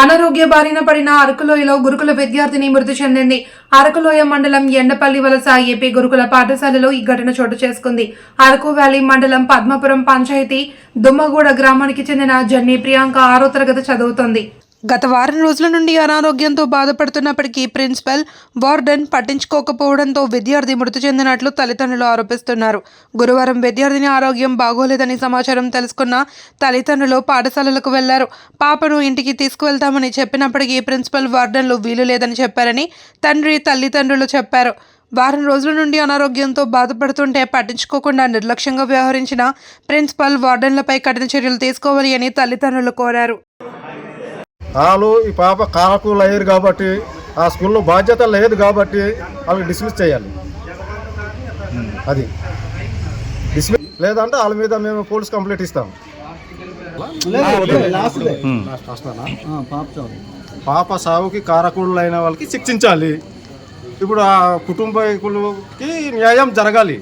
అనారోగ్య బారిన పడిన అరకులోయలో గురుకుల విద్యార్థిని మృతి చెందింది. అరకులోయ మండలం ఎండపల్లి వలస ఏపీ గురుకుల పాఠశాలలో ఈ ఘటన చోటు చేసుకుంది. అరకు వ్యాలీ మండలం పద్మపురం పంచాయతీ దుమ్మగూడ గ్రామానికి చెందిన జన్ని ప్రియాంక ఆరో తరగతి చదువుతోంది. గత వారం రోజుల నుండి అనారోగ్యంతో బాధపడుతున్నప్పటికీ ప్రిన్సిపల్ వార్డెన్ పట్టించుకోకపోవడంతో విద్యార్థి మృతి చెందినట్లు తల్లిదండ్రులు ఆరోపిస్తున్నారు. గురువారం విద్యార్థిని ఆరోగ్యం బాగోలేదని సమాచారం తెలుసుకున్న తల్లిదండ్రులు పాఠశాలలకు వెళ్ళారు. పాపను ఇంటికి తీసుకువెళ్తామని చెప్పినప్పటికీ ప్రిన్సిపల్ వార్డెన్లు వీలు లేదని చెప్పారని తండ్రి తల్లిదండ్రులు చెప్పారు. వారం రోజుల నుండి అనారోగ్యంతో బాధపడుతుంటే పట్టించుకోకుండా నిర్లక్ష్యంగా వ్యవహరించిన ప్రిన్సిపల్ వార్డెన్లపై కఠిన చర్యలు తీసుకోవాలి అని తల్లిదండ్రులు కోరారు. వాళ్ళు ఈ పాప కారకులు అయ్యారు కాబట్టి ఆ స్కూల్లో బాధ్యత లేదు కాబట్టి వాళ్ళకి డిస్మిస్ చేయాలి. అది. డిస్మిస్ లేదంటే వాళ్ళ మీద మేము పోలీస్ కంప్లైంట్ ఇస్తాం. పాప సావుకి కారకులు అయిన వాళ్ళకి శిక్షించాలి. ఇప్పుడు ఆ కుటుంబీకులకి న్యాయం జరగాలి.